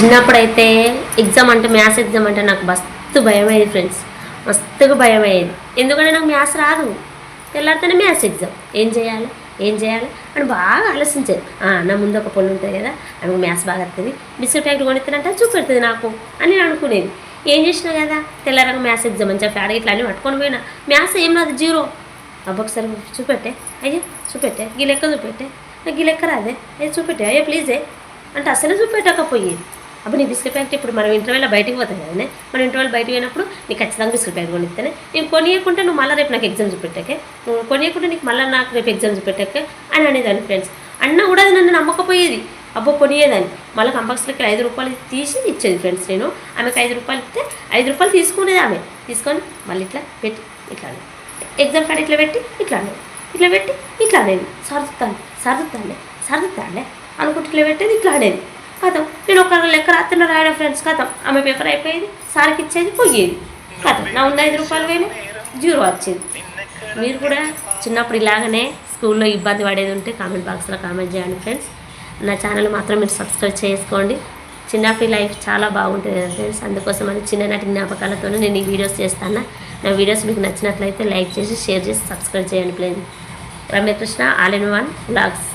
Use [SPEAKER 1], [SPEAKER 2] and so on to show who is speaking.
[SPEAKER 1] చిన్నప్పుడైతే ఎగ్జామ్ అంటే maths exam అంటే నాకు మస్తు భయం అయ్యేది ఫ్రెండ్స్ మస్తుగా భయం అయ్యేది ఎందుకంటే నాకు మ్యాథ్స్ రాదు. తెల్లారితేనే మ్యాథ్స్ ఎగ్జామ్ ఏం చేయాలి? ఏం చేయాలి? అని బాగా ఆలోచించేది. నా ముందు ఒక పొల్లు ఉంటుంది కదా ఆమెకు మ్యాథ్స్ బాగా వస్తుంది బిస్కెట్ ప్యాకెట్ కొనిస్తానంటే చూపెడుతుంది నాకు అని నేను అనుకునేది. ఏం చేసినా కదా తెల్లారగా మ్యాథ్స్ ఎగ్జామ్ అని చెప్పి ఇట్లా అన్నీ పట్టుకొని పోయినా. మ్యాథ్స్ ఏం రాదు జీరో. అబ్బొకసారి చూపెట్టే. అయ్యో చూపెట్టే. గీ లెక్క చూపెట్టే. నాకు గీ లెక్క రాదే. అయ్యో చూపెట్టే. అయ్యో ప్లీజే అంటే అసలు చూపెట్టకపోయేది. అప్పుడు నీ బిస్కెట్ ప్యాకెట్ ఇప్పుడు మనం ఇంటర్వెల్ బయటికి పోతాం కదనే? మనం ఇంటర్వెల్ బయటకు పోయినప్పుడు నీకు ఖచ్చితంగా బిస్కెట్ ప్యాకెట్ కొనిస్తేనే నేను కొనియకుంటే నువ్వు మళ్ళీ రేపు నాకు ఎగ్జామ్ చూపెట్టాకే. నువ్వు కొనియకుంటే నీకు మళ్ళీ నాకు రేపు ఎగ్జామ్ చూపెట్టాకే అని అనేదాన్ని ఫ్రెండ్స్ అన్న కూడా అది నన్ను నమ్మకపోయేది. అబ్బో కొనియేదాన్ని. మళ్ళీ కంపల్సరీకి ఐదు రూపాయలు తీసి ఇచ్చేది ఫ్రెండ్స్ నేను. ఆమెకు ఐదు రూపాయలు ఇస్తే ఐదు రూపాయలు తీసుకునేది ఆమె. తీసుకొని మళ్ళీ ఇట్లా పెట్టి ఇట్లా ఎగ్జామ్ కార్డు ఇట్లా పెట్టి ఇట్లా ఇట్లా పెట్టి ఇట్లా అనేది సర్దుతాను సర్దుతానులే సర్దుతానులే అనుకుంటే ఇట్లా పెట్టేది ఇట్లా అనేది కథం. నేను ఒక లెక్క రాత్రి రాయడం ఫ్రెండ్స్ కథం. ఆమె పేపర్ అయిపోయేది సార్కి ఇచ్చేది పోయేది. కథం. నా ఉన్న ఐదు రూపాయలు పోయినా జీరో వచ్చేది. మీరు కూడా చిన్నప్పుడు ఇలాగనే స్కూల్లో ఇబ్బంది పడేది ఉంటే కామెంట్ బాక్స్లో కామెంట్ చేయండి ఫ్రెండ్స్ నా ఛానల్ మాత్రం మీరు సబ్స్క్రైబ్ చేసుకోండి. చిన్నప్పటి లైఫ్ చాలా బాగుంటుంది కదా ఫ్రెండ్స్ అందుకోసం అని చిన్ననాటి జ్ఞాపకాలతో నేను ఈ వీడియోస్ చేస్తాను. నా వీడియోస్ మీకు నచ్చినట్లయితే లైక్ చేసి షేర్ చేసి సబ్స్క్రైబ్ చేయండి please Ramyakrishna all in one blogs